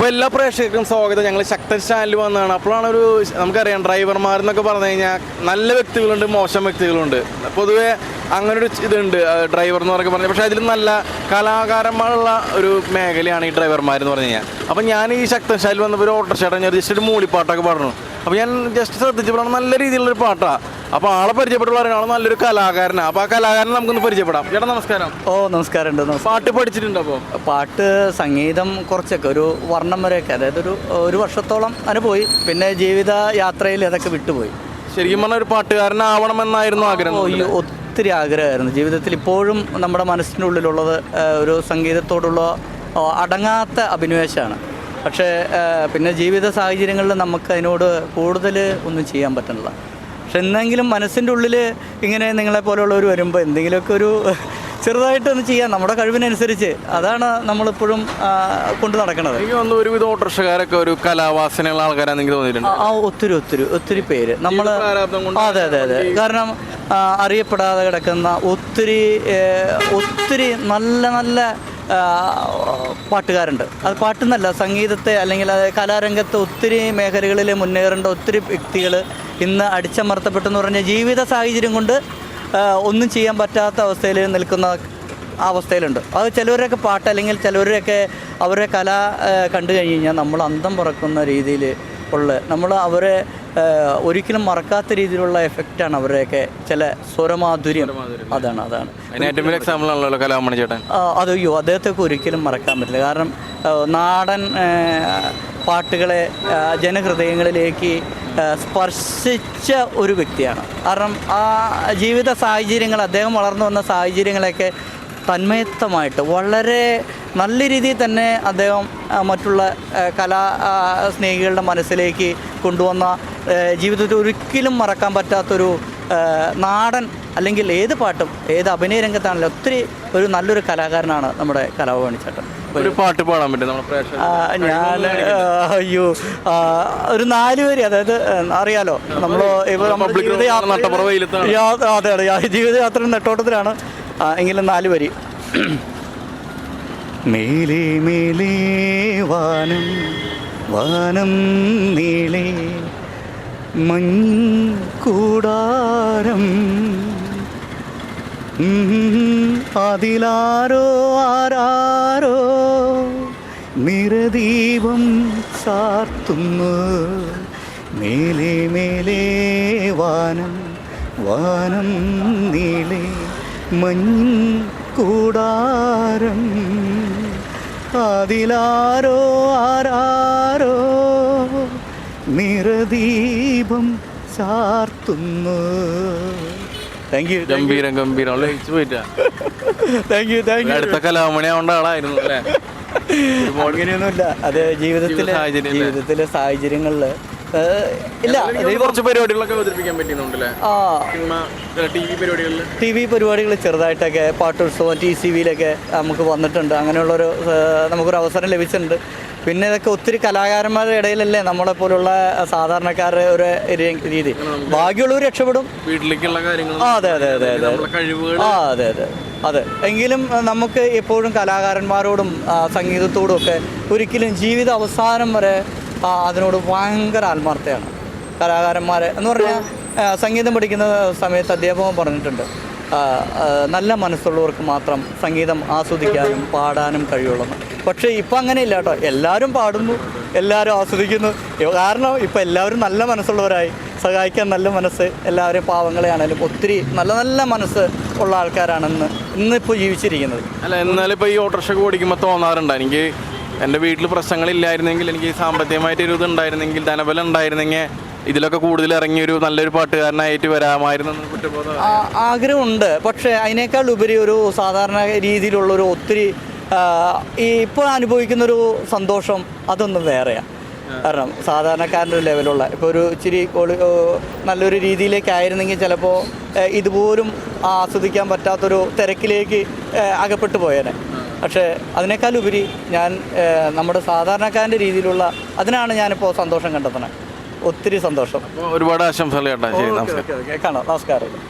അപ്പോൾ എല്ലാ പ്രേക്ഷകർക്കും സ്വാഗതം. ഞങ്ങൾ ശക്തൻ സ്റ്റാൻഡിൽ വന്നതാണ്. അപ്പോഴാണ് ഒരു നമുക്കറിയാം ഡ്രൈവർമാരെന്നൊക്കെ പറഞ്ഞു കഴിഞ്ഞാൽ നല്ല വ്യക്തികളുണ്ട് മോശം വ്യക്തികളുണ്ട്. പൊതുവേ അങ്ങനൊരു ഇതുണ്ട് ഡ്രൈവർ എന്ന് പറഞ്ഞൊക്കെ പറഞ്ഞു. പക്ഷേ അതിൽ നല്ല കലാകാരന്മാരുള്ള ഒരു മേഖലയാണ് ഈ ഡ്രൈവർമാരെന്ന് പറഞ്ഞു കഴിഞ്ഞാൽ. അപ്പം ഞാൻ ഈ ശക്തൻ സ്റ്റാൻഡിൽ വന്നപ്പോൾ ഒരു ഓട്ടോഷേട്ടൻ ഞാൻ ജസ്റ്റ് ഒരു മൂളിപ്പാട്ടൊക്കെ പറഞ്ഞു അപ്പോൾ ഞാൻ ജസ്റ്റ് ശ്രദ്ധിച്ചപ്പോഴാണ് നല്ല രീതിയിലുള്ളൊരു പാട്ടാണ് അപ്പോൾ ആളെ പരിചയപ്പെട്ടുള്ള ഒരാൾ നല്ലൊരു കലാകാരനാണ് അപ്പോൾ ആ കലാകാരനെ നമുക്കൊന്ന് പരിചയപ്പെടാം. ചേട്ടാ നമസ്കാരം. ഓ നമസ്കാരമുണ്ട് നമസ്കാരം പാട്ട് പഠിച്ചിട്ടുണ്ട് അപ്പോൾ പാട്ട് സംഗീതം കുറച്ചൊക്കെ. ഒരു വർണം വരെയൊക്കെ. അതായത് ഒരു ഒരു വർഷത്തോളം അതിന് പോയി. പിന്നെ ജീവിത യാത്രയിൽ അതൊക്കെ വിട്ടുപോയി. ശരിക്കും പറഞ്ഞ ഒരു പാട്ടുകാരനാവണമെന്നായിരുന്നു ആഗ്രഹം ഒത്തിരി ആഗ്രഹമായിരുന്നു. ജീവിതത്തിൽ ഇപ്പോഴും നമ്മുടെ മനസ്സിന്റെ ഉള്ളിലുള്ളത് ഒരു സംഗീതത്തോടുള്ള അടങ്ങാത്ത അഭിനിവേശമാണ് പക്ഷേ പിന്നെ ജീവിത സാഹചര്യങ്ങളിൽ നമുക്ക് അതിനോട് കൂടുതൽ ഒന്നും ചെയ്യാൻ പറ്റുന്നില്ല പക്ഷെ എന്നെങ്കിലും മനസ്സിന്റെ ഉള്ളിൽ ഇങ്ങനെ നിങ്ങളെ പോലുള്ളവർ വരുമ്പോൾ എന്തെങ്കിലുമൊക്കെ ഒരു ചെറുതായിട്ടൊന്ന് ചെയ്യാം. നമ്മുടെ കഴിവിനനുസരിച്ച് അതാണ് നമ്മളിപ്പോഴും കൊണ്ട് നടക്കുന്നത്. എനിക്ക് തോന്നുന്നു ഒരുവിധ ഒരു കലാവാസനയുള്ള ആൾക്കാരാണ് എനിക്ക് തോന്നിയിട്ടുണ്ട്. ആ ഒത്തിരി ഒത്തിരി ഒത്തിരി പേര്. നമ്മൾ അതെ അതെ അതെ. കാരണം അറിയപ്പെടാതെ കിടക്കുന്ന ഒത്തിരി ഒത്തിരി നല്ല നല്ല പാട്ടുകാരുണ്ട്. അത് പാട്ടെന്നല്ല സംഗീതത്തെ അല്ലെങ്കിൽ അത് കലാരംഗത്ത് ഒത്തിരി മേഖലകളിൽ മുന്നേറേണ്ട ഒത്തിരി വ്യക്തികൾ ഇന്ന് അടിച്ചമർത്തപ്പെട്ടെന്ന് പറഞ്ഞ ജീവിത സാഹചര്യം കൊണ്ട് ഒന്നും ചെയ്യാൻ പറ്റാത്ത അവസ്ഥയിൽ നിൽക്കുന്ന അവസ്ഥയിലുണ്ട്. അത് ചിലവരൊക്കെ പാട്ട് അല്ലെങ്കിൽ ചിലവരൊക്കെ അവരുടെ കല കണ്ടു കഴിഞ്ഞ് കഴിഞ്ഞാൽ നമ്മൾ അന്തം പറക്കുന്ന രീതിയിൽ ഉള്ള നമ്മൾ അവരെ ഒരിക്കലും മറക്കാത്ത രീതിയിലുള്ള എഫക്റ്റാണ് അവരുടെയൊക്കെ ചില സ്വരമാധുര്യം. അതാണ് അതാണ്. ഏറ്റവും വലിയ എക്സാമ്പിൾ ആണല്ലോ കലാമണി ചേട്ടൻ. ആ, അയ്യോ അദ്ദേഹത്തെയൊക്കെ ഒരിക്കലും മറക്കാൻ പറ്റില്ല. കാരണം നാടൻ പാട്ടുകളെ ജനഹൃദയങ്ങളിലേക്ക് സ്പർശിച്ച ഒരു വ്യക്തിയാണ്. കാരണം ആ ജീവിത സാഹചര്യങ്ങൾ അദ്ദേഹം വളർന്നു വന്ന സാഹചര്യങ്ങളെയൊക്കെ തന്മയത്തമായിട്ട് വളരെ നല്ല രീതിയിൽ തന്നെ അദ്ദേഹം മറ്റുള്ള കലാ സ്നേഹികളുടെ മനസ്സിലേക്ക് കൊണ്ടുവന്ന ജീവിതത്തിൽ ഒരിക്കലും മറക്കാൻ പറ്റാത്തൊരു നാടൻ അല്ലെങ്കിൽ ഏത് പാട്ടും ഏത് അഭിനയ രംഗത്താണെങ്കിലും ഒത്തിരി ഒരു നല്ലൊരു കലാകാരനാണ് നമ്മുടെ കലാഭവണി ചേട്ടൻ. ഒരു പാട്ട് പാടാൻ പറ്റും ഞാൻ അയ്യോ ഒരു നാല് പേര് അതായത് അറിയാലോ നമ്മൾ ജീവിതയാത്ര അതെ അതെ ജീവിതയാത്ര നെട്ടോട്ടത്തിലാണ് എങ്കിലും നാല് വരി മേലേ മേലേ വാനം വാനം നീളേ. മഞ്ഞിൻ കൂടാരം അതിലാരോ ആരാരോ നിറദീപം ചാർത്തുന്നു. മേലേ മേലേ വാനം വാനം നീളെ. മഞ്ഞിൻ കൂടാരം. അതിലാരോ ആരാരോ നിറദീപം ചാർത്തുന്നു. താങ്ക് യു ഗംഭീരം ഗംഭീരം. ലയിച്ചു പോയിട്ടാ. താങ്ക് യു താങ്ക് യു അടുത്ത കലാമണി ആവേണ്ട ആളായിരുന്നു അല്ലേ? അങ്ങനെയൊന്നുമില്ല അത് ജീവിതത്തിലെ ജീവിതത്തിലെ സാഹചര്യങ്ങളിൽ ഇല്ല. കുറച്ച് പരിപാടികളൊക്കെ അവതരിപ്പിക്കാൻ പറ്റുന്നുണ്ടല്ലേ? ആ. സിനിമ ടി വി പരിപാടികളിൽ ടി വി പരിപാടികൾ ചെറുതായിട്ടൊക്കെ പാട്ടുത്സവം ടി സി വിയിലൊക്കെ നമുക്ക് വന്നിട്ടുണ്ട്. അങ്ങനെയുള്ളൊരു നമുക്കൊരു അവസരം ലഭിച്ചിട്ടുണ്ട്. പിന്നെ ഇതൊക്കെ ഒത്തിരി കലാകാരന്മാരുടെ ഇടയിലല്ലേ നമ്മളെ പോലുള്ള സാധാരണക്കാരുടെ ഒരു രീതി. ഭാഗ്യമുള്ളവർ രക്ഷപ്പെടും. വീട്ടിലേക്കുള്ള കാര്യങ്ങൾ ആ അതെ അതെ അതെ അതെ. ആ അതെ അതെ അതെ. എങ്കിലും നമുക്ക് എപ്പോഴും കലാകാരന്മാരോടും സംഗീതത്തോടും ഒക്കെ ഒരിക്കലും ജീവിത അവസാനം വരെ അതിനോട് ഭയങ്കര ആത്മാർത്ഥയാണ്. കലാകാരന്മാരെ എന്ന് പറഞ്ഞാൽ സംഗീതം പഠിക്കുന്ന സമയത്ത് അധ്യാപകൻ പറഞ്ഞിട്ടുണ്ട്. നല്ല മനസ്സുള്ളവർക്ക് മാത്രം സംഗീതം ആസ്വദിക്കാനും പാടാനും കഴിയുള്ളൂ. പക്ഷേ ഇപ്പം അങ്ങനെയില്ല കേട്ടോ. എല്ലാവരും പാടുന്നു എല്ലാവരും ആസ്വദിക്കുന്നു. കാരണം ഇപ്പം എല്ലാവരും നല്ല മനസ്സുള്ളവരായി. സഹായിക്കാൻ നല്ല മനസ്സ് എല്ലാവരും പാവങ്ങളെയാണേലും ഒത്തിരി നല്ല നല്ല മനസ്സ് ഉള്ള ആൾക്കാരാണെന്ന് ഇന്നിപ്പോൾ ജീവിച്ചിരിക്കുന്നത്. അല്ല എന്നാലും ഇപ്പൊ ഈ ഓട്ടോറിക്ഷ ഓടിക്കുമ്പോൾ തോന്നാറുണ്ട്? എനിക്ക് എന്റെ വീട്ടിൽ പ്രശ്നങ്ങളില്ലായിരുന്നെങ്കിൽ എനിക്ക് സാമ്പത്തികമായിട്ട് ഒരു ഇതുണ്ടായിരുന്നെങ്കിൽ ധനബലം ഉണ്ടായിരുന്നെങ്കിൽ ഇതിലൊക്കെ കൂടുതൽ ഇറങ്ങി ഒരു നല്ലൊരു പാട്ടുകാരനായിട്ട് വരാമായിരുന്നു ആഗ്രഹമുണ്ട്. പക്ഷേ അതിനേക്കാൾ ഉപരി ഒരു സാധാരണ രീതിയിലുള്ള ഒരു ഒത്തിരി ഈ ഇപ്പോൾ അനുഭവിക്കുന്ന ഒരു സന്തോഷം അതൊന്നും വേറെയാണ് കാരണം സാധാരണക്കാരന്റെ ലെവലുള്ള ഇപ്പോൾ ഒരു ഇച്ചിരി നല്ലൊരു രീതിയിലേക്കായിരുന്നെങ്കിൽ ചിലപ്പോൾ ഇതുപോലും ആസ്വദിക്കാൻ പറ്റാത്തൊരു തിരക്കിലേക്ക് അകപ്പെട്ടു പോയേനെ. പക്ഷേ അതിനേക്കാൾ ഉപരി ഞാൻ നമ്മുടെ സാധാരണക്കാരന്റെ രീതിയിലുള്ള അതിനാണ് ഞാനിപ്പോൾ സന്തോഷം കണ്ടെത്തുന്നത്. ഒത്തിരി സന്തോഷം. ഒരുപാട് ആശംസകൾ ചേട്ടാ. ശരി നമസ്കാരം. Okay okay. കാണാം. നമസ്കാരം.